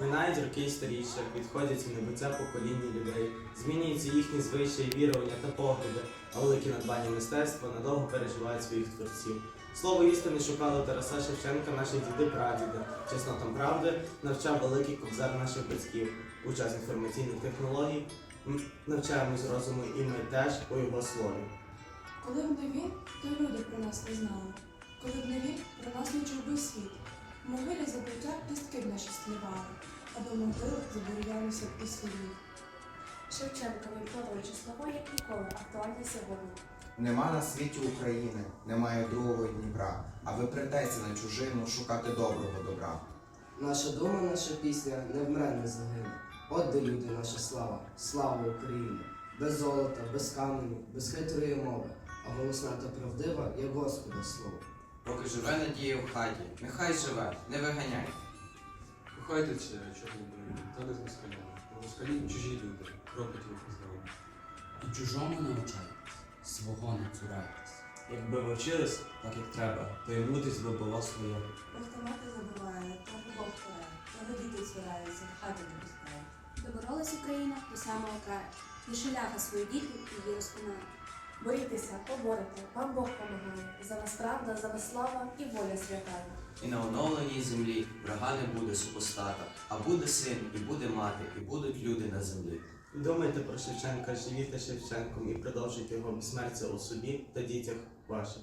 Минають й сторіччя, відходять у небуття покоління людей, змінюються їхні звичаї, вірування та погляди, а великі надбання мистецтва надовго переживають своїх творців. Слово істини шукали Тараса Шевченка, наші діди прадіди. Чеснотам правди навчав великий кобзар наших батьків. У час інформаційних технологій м, навчаємось розуму і ми теж у його слові. Коли б не він, то люди про нас не знали. Коли б не він, про нас не чув би світ. В могилі забуття кістки б наші сплівали, а до могили забур'янися б і слід. Шевченкові пророчі слова, як ніколи, актуальні сьогодні. Нема на світі України, немає другого Дніпра, а ви придеться на чужину шукати доброго добра. Наша дума, наша пісня не вмре, не загине. От де люди, наша слава, слава України. Без золота, без каменю, без хитрої мови, а голосна та правдива, як Господа слово. Поки живе надія в хаті, нехай живе, не виганяй. Кохайте це чорну броню, та не з москалями. Бо москалі чужі люди, роблять їх з. І чужому навчайтесь, свого не цурайтесь. Якби ви вчились так, як треба, то і мудрість би було своє. Просто мати забуває, то Бог творе, того діти цвираються, хати не пускає. Доборолась Україна до самого краю. І шляха свої діти її розпинає. Борітеся, поборете, вам Бог помагає. За вас правда, за вас слава і воля святая. І на оновленій землі врага не буде супостата, а буде син, і буде мати, і будуть люди на землі. Думайте про Шевченка, живіте Шевченком і продовжуйте його безсмертя у собі та дітях ваших.